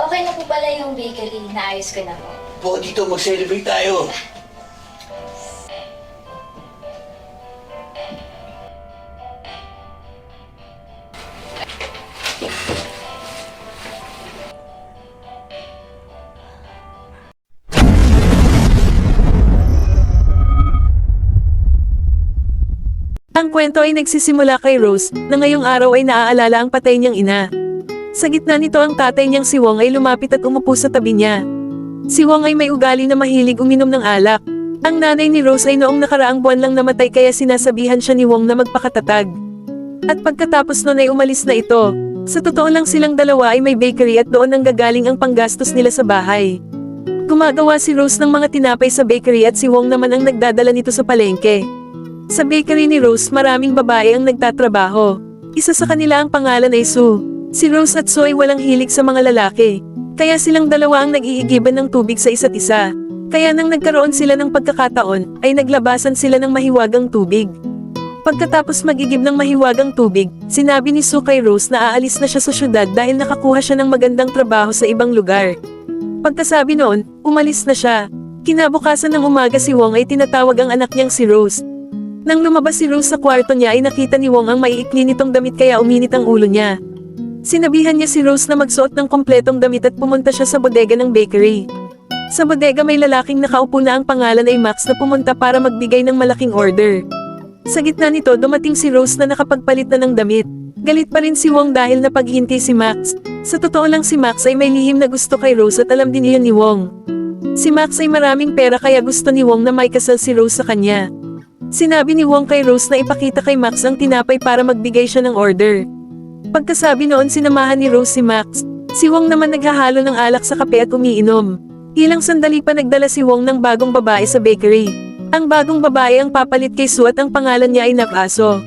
Okay na po pala yung bakery. Naayos ko na po. Po, dito mag-celebrate tayo. Ang kwento ay nagsisimula kay Rose, na ngayong araw ay naaalala ang patay niyang ina. Sa gitna nito ang tatay niyang si Wong ay lumapit at umupo sa tabi niya. Si Wong ay may ugali na mahilig uminom ng alak. Ang nanay ni Rose ay noong nakaraang buwan lang namatay kaya sinasabihan siya ni Wong na magpakatatag. At pagkatapos nun ay umalis na ito. Sa totoo lang silang dalawa ay may bakery at doon ang gagaling ang panggastos nila sa bahay. Gumagawa si Rose ng mga tinapay sa bakery at si Wong naman ang nagdadala nito sa palengke. Sa bakery ni Rose maraming babae ang nagtatrabaho. Isa sa kanila ang pangalan ay Sue. Si Rose at ay walang hilig sa mga lalaki. Kaya silang dalawa ang nag-iigiban ng tubig sa isa't isa. Kaya nang nagkaroon sila ng pagkakataon, ay naglabasan sila ng mahiwagang tubig. Pagkatapos magigib ng mahiwagang tubig, sinabi ni Sue kay Rose na aalis na siya sa syudad dahil nakakuha siya ng magandang trabaho sa ibang lugar. Pagkasabi noon, umalis na siya. Kinabukasan ng umaga si Wong ay tinatawag ang anak niyang si Rose. Nang lumabas si Rose sa kwarto niya ay nakita ni Wong ang maiikli nitong damit kaya uminit ang ulo niya. Sinabihan niya si Rose na magsuot ng kompletong damit at pumunta siya sa bodega ng bakery. Sa bodega may lalaking nakaupo na ang pangalan ay Max na pumunta para magbigay ng malaking order. Sa gitna nito dumating si Rose na nakapagpalit na ng damit. Galit pa rin si Wong dahil napaghinti si Max. Sa totoo lang si Max ay may lihim na gusto kay Rose at alam din iyon ni Wong. Si Max ay maraming pera kaya gusto ni Wong na may kasal si Rose sa kanya. Sinabi ni Wong kay Rose na ipakita kay Max ang tinapay para magbigay siya ng order. Pagkasabi noon sinamahan ni Rose si Max. Si Wong naman naghahalo ng alak sa kape at umiinom. Ilang sandali pa nagdala si Wong ng bagong babae sa bakery. Ang bagong babae ang papalit kay Sue at ang pangalan niya ay Navaso.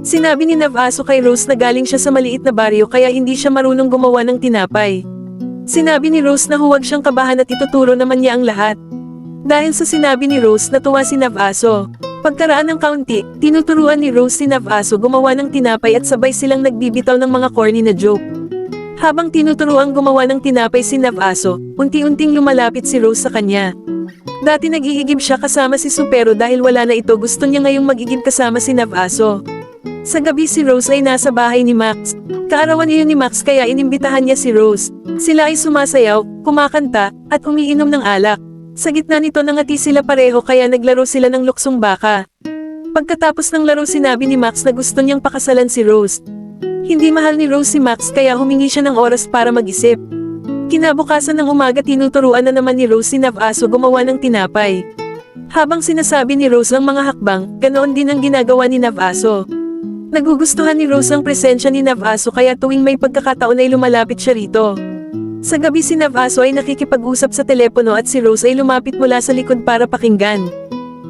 Sinabi ni Navaso kay Rose na galing siya sa maliit na baryo kaya hindi siya marunong gumawa ng tinapay. Sinabi ni Rose na huwag siyang kabahan at ituturo naman niya ang lahat. Dahil sa sinabi ni Rose natuwa si Navaso. Pagkaraan ng kaunti, tinuturuan ni Rose si Navaso gumawa ng tinapay at sabay silang nagbibitaw ng mga corny na joke. Habang tinuturuan gumawa ng tinapay si Navaso, unti-unting lumalapit si Rose sa kanya. Dati nag-iigib siya kasama si Supero dahil wala na ito gusto niya ngayong mag-igib kasama si Navaso. Sa gabi si Rose ay nasa bahay ni Max. Kaarawan iyon ni Max kaya inimbitahan niya si Rose. Sila ay sumasayaw, kumakanta, at umiinom ng alak. Sa gitna nito nangati sila pareho kaya naglaro sila ng luksong baka. Pagkatapos ng laro sinabi ni Max na gusto niyang pakasalan si Rose. Hindi mahal ni Rose si Max kaya humingi siya ng oras para mag-isip. Kinabukasan ng umaga tinuturuan na naman ni Rose si Navaso gumawa ng tinapay. Habang sinasabi ni Rose ang mga hakbang, ganoon din ang ginagawa ni Navaso. Nagugustuhan ni Rose ang presensya ni Navaso kaya tuwing may pagkakataon ay lumalapit siya rito. Sa gabi si Navaso ay nakikipag-usap sa telepono at si Rose ay lumapit mula sa likod para pakinggan.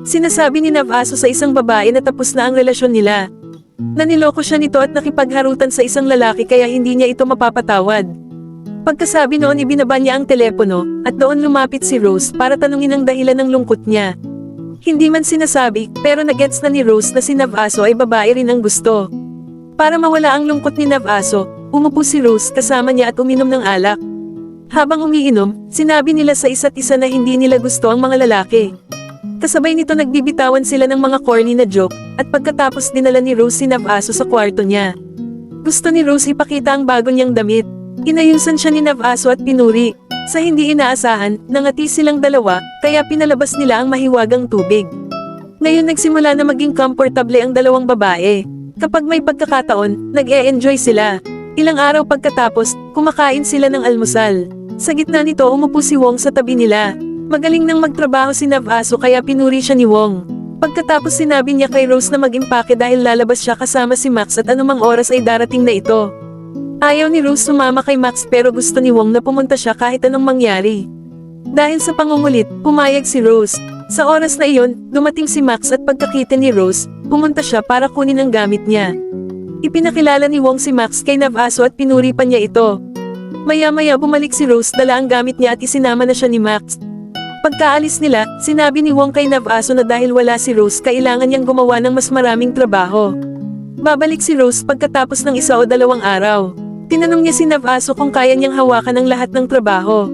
Sinasabi ni Navaso sa isang babae na tapos na ang relasyon nila. Naniloko siya nito at nakipagharutan sa isang lalaki kaya hindi niya ito mapapatawad. Pagkasabi noon ibinaba niya ang telepono, at doon lumapit si Rose para tanungin ang dahilan ng lungkot niya. Hindi man sinasabi, pero nagets na ni Rose na si Navaso ay babae rin ang gusto. Para mawala ang lungkot ni Navaso, umupo si Rose kasama niya at uminom ng alak. Habang umiinom, sinabi nila sa isa't isa na hindi nila gusto ang mga lalaki. Kasabay nito nagbibitawan sila ng mga corny na joke, at pagkatapos dinala ni Rose si Navaso sa kwarto niya. Gusto ni Rose ipakita ang bago niyang damit. Inayusan siya ni Navaso at pinuri. Sa hindi inaasahan, nangati silang dalawa, kaya pinalabas nila ang mahiwagang tubig. Ngayon nagsimula na maging komportable ang dalawang babae. Kapag may pagkakataon, nag-e-enjoy sila. Ilang araw pagkatapos, kumakain sila ng almusal. Sa gitna nito umupo si Wong sa tabi nila. Magaling nang magtrabaho si Navaso kaya pinuri siya ni Wong. Pagkatapos sinabi niya kay Rose na mag-impake dahil lalabas siya kasama si Max at anumang oras ay darating na ito. Ayaw ni Rose sumama kay Max pero gusto ni Wong na pumunta siya kahit anong mangyari. Dahil sa pangungulit, pumayag si Rose. Sa oras na iyon, dumating si Max at pagkakita ni Rose, pumunta siya para kunin ang gamit niya. Ipinakilala ni Wong si Max kay Navaso at pinuri pa niya ito. Maya-maya bumalik si Rose dala ang gamit niya at isinama na siya ni Max. Pagkaalis nila, sinabi ni Wong kay Navaso na dahil wala si Rose kailangan niyang gumawa ng mas maraming trabaho. Babalik si Rose pagkatapos ng isa o dalawang araw. Tinanong niya si Navaso kung kaya niyang hawakan ang lahat ng trabaho.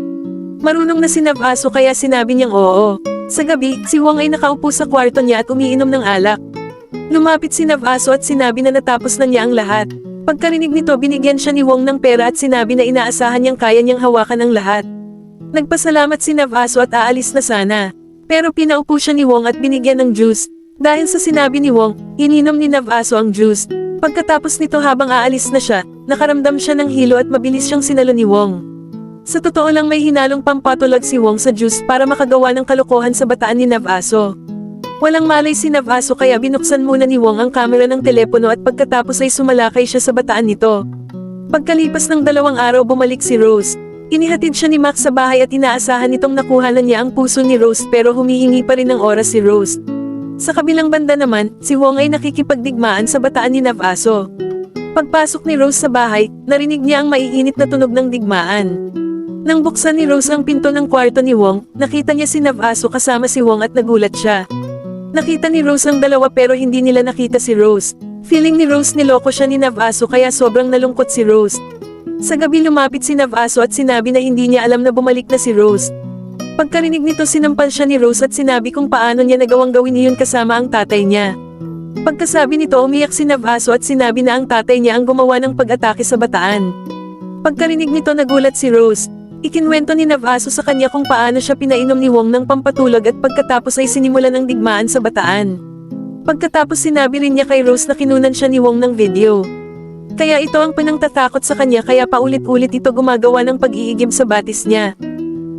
Marunong na si Navaso kaya sinabi niyang oo. Sa gabi, si Wong ay nakaupo sa kwarto niya at umiinom ng alak. Lumapit si Navaso at sinabi na natapos na niya ang lahat. Pagkarinig nito binigyan siya ni Wong ng pera at sinabi na inaasahan niyang kaya niyang hawakan ang lahat. Nagpasalamat si Navaso at aalis na sana. Pero pinaupo siya ni Wong at binigyan ng juice. Dahil sa sinabi ni Wong, ininom ni Navaso ang juice. Pagkatapos nito habang aalis na siya, nakaramdam siya ng hilo at mabilis siyang sinalo ni Wong. Sa totoo lang may hinalong pampatulog si Wong sa juice para makagawa ng kalokohan sa bataan ni Navaso. Walang malay si Navaso kaya binuksan muna ni Wong ang kamera ng telepono at pagkatapos ay sumalakay siya sa bataan nito. Pagkalipas ng dalawang araw bumalik si Rose. Inihatid siya ni Max sa bahay at inaasahan nitong nakuha na niya ang puso ni Rose pero humihingi pa rin ng oras si Rose. Sa kabilang banda naman, si Wong ay nakikipagdigmaan sa bataan ni Navaso. Pagpasok ni Rose sa bahay, narinig niya ang maiinit na tunog ng digmaan. Nang buksan ni Rose ang pinto ng kwarto ni Wong, nakita niya si Navaso kasama si Wong at nagulat siya. Nakita ni Rose ang dalawa pero hindi nila nakita si Rose. Feeling ni Rose niloko siya ni Navaso kaya sobrang nalungkot si Rose. Sa gabi lumapit si Navaso at sinabi na hindi niya alam na bumalik na si Rose. Pagkarinig nito sinampal siya ni Rose at sinabi kung paano niya nagawang gawin iyon kasama ang tatay niya. Pagkasabi nito umiyak si Navaso at sinabi na ang tatay niya ang gumawa ng pag-atake sa bataan. Pagkarinig nito nagulat si Rose. Ikinwento ni Navaso sa kanya kung paano siya pinainom ni Wong ng pampatulog at pagkatapos ay sinimulan ng digmaan sa bataan. Pagkatapos sinabi rin niya kay Rose na kinunan siya ni Wong ng video. Kaya ito ang pinangtatakot sa kanya kaya paulit-ulit ito gumagawa ng pag-iigib sa batis niya.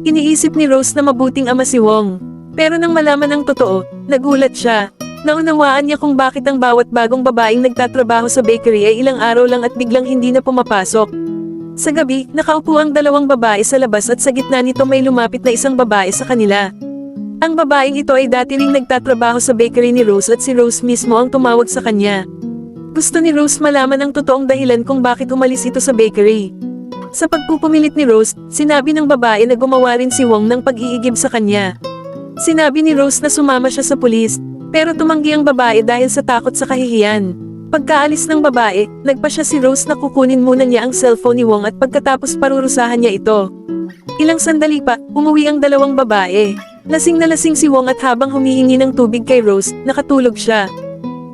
Iniisip ni Rose na mabuting ama si Wong. Pero nang malaman ang totoo, nagulat siya. Naunawaan niya kung bakit ang bawat bagong babaeng nagtatrabaho sa bakery ay ilang araw lang at biglang hindi na pumapasok. Sa gabi, nakaupo ang dalawang babae sa labas at sa gitna nito may lumapit na isang babae sa kanila. Ang babaeng ito ay dati ring nagtatrabaho sa bakery ni Rose at si Rose mismo ang tumawag sa kanya. Gusto ni Rose malaman ang totoong dahilan kung bakit umalis ito sa bakery. Sa pagpupumilit ni Rose, sinabi ng babae na gumawa rin si Wong ng pag-iigib sa kanya. Sinabi ni Rose na sumama siya sa pulis, pero tumanggi ang babae dahil sa takot sa kahihiyan. Pagkaalis ng babae, nagpa siya si Rose na kukunin muna niya ang cellphone ni Wong at pagkatapos parurusahan niya ito. Ilang sandali pa, umuwi ang dalawang babae. Lasing na lasing si Wong at habang humihingi ng tubig kay Rose, nakatulog siya.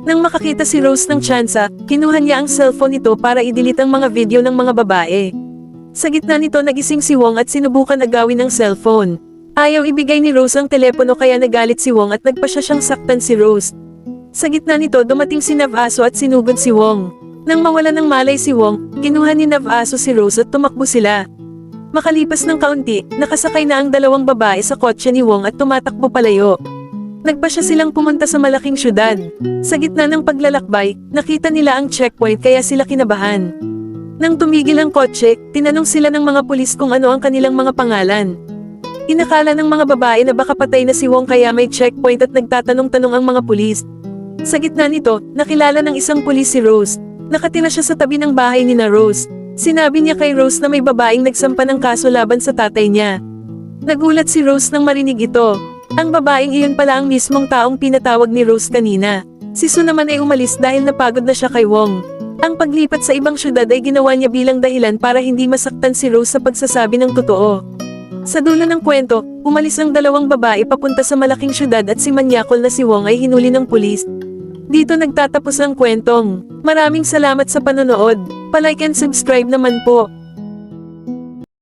Nang makakita si Rose ng tsansa, kinuha niya ang cellphone nito para i-delete ang mga video ng mga babae. Sa gitna nito nagising si Wong at sinubukan agawin ng cellphone. Ayaw ibigay ni Rose ang telepono kaya nagalit si Wong at nagpa siya siyang saktan si Rose. Sa gitna nito dumating si Navaso at sinugod si Wong. Nang mawala ng malay si Wong, kinuha ni Navaso si Rose at tumakbo sila. Makalipas ng kaunti, nakasakay na ang dalawang babae sa kotse ni Wong at tumatakbo palayo. Nagpa siya silang pumunta sa malaking syudad. Sa gitna ng paglalakbay, nakita nila ang checkpoint kaya sila kinabahan. Nang tumigil ang kotse, tinanong sila ng mga pulis kung ano ang kanilang mga pangalan. Inakala ng mga babae na baka patay na si Wong kaya may checkpoint at nagtatanong-tanong ang mga pulis. Sa gitna nito, nakilala ng isang pulis si Rose. Nakatira siya sa tabi ng bahay ni na Rose. Sinabi niya kay Rose na may babaeng nagsampa ng kaso laban sa tatay niya. Nagulat si Rose nang marinig ito. Ang babaeng iyon pala ang mismong taong pinatawag ni Rose kanina. Si Su naman ay umalis dahil napagod na siya kay Wong. Ang paglipat sa ibang syudad ay ginawa niya bilang dahilan para hindi masaktan si Rose sa pagsasabi ng totoo. Sa dulo ng kwento, umalis ang dalawang babae papunta sa malaking syudad at si manyakol na si Wong ay hinuli ng pulis. Dito nagtatapos ang kwentong. Maraming salamat sa panonood. Palike and subscribe naman po.